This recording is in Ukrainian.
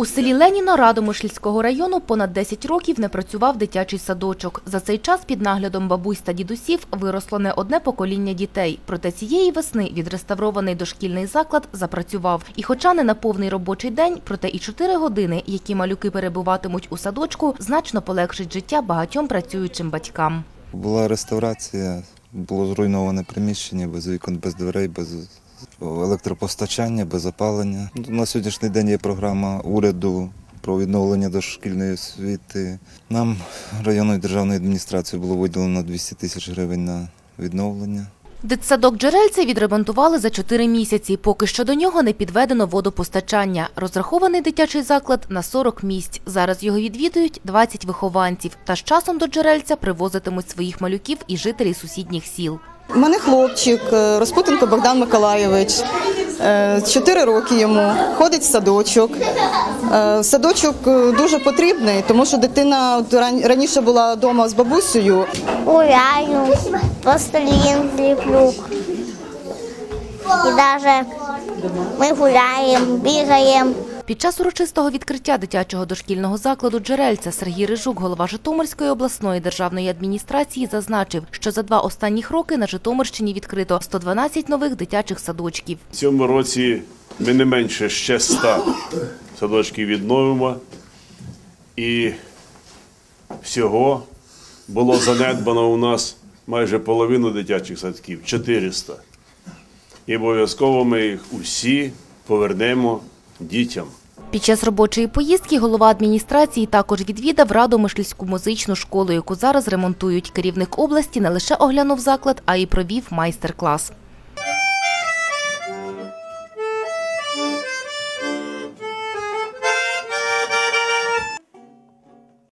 У селі Леніно Радомишльського району понад 10 років не працював дитячий садочок. За цей час під наглядом бабусь та дідусів виросло не одне покоління дітей. Проте цієї весни відреставрований дошкільний заклад запрацював. І хоча не на повний робочий день, проте і 4 години, які малюки перебуватимуть у садочку, значно полегшить життя багатьом працюючим батькам. Була реставрація, було зруйноване приміщення без вікон, без дверей, без електропостачання, без опалення. На сьогоднішній день є програма уряду про відновлення дошкільної освіти. Нам районною державною адміністрацією було виділено 200 тисяч гривень на відновлення. Дитсадок Джерельце відремонтували за 4 місяці. Поки що до нього не підведено водопостачання. Розрахований дитячий заклад на 40 місць. Зараз його відвідують 20 вихованців. Та з часом до Джерельця привозитимуть своїх малюків і жителі сусідніх сіл. У мене хлопчик е, Розпутенко Богдан Миколайович. е, Чотири роки йому ходить в садочок. Е, Садочок дуже потрібний, тому що дитина раніше була вдома з бабусею. гуляю, пластилин ліплю. І навіть ми гуляємо, бігаємо. Під час урочистого відкриття дитячого дошкільного закладу Джерельця Сергій Рижук, голова Житомирської обласної державної адміністрації, зазначив, що за два останніх роки на Житомирщині відкрито 112 нових дитячих садочків. В цьому році ми не менше ще 100 садочків відновимо. І всього було занедбано у нас майже половину дитячих садків 400. І обов'язково ми їх усі повернемо дітям. Під час робочої поїздки голова адміністрації також відвідав Радомишльську музичну школу, яку зараз ремонтують. Керівник області не лише оглянув заклад, а й провів майстер-клас.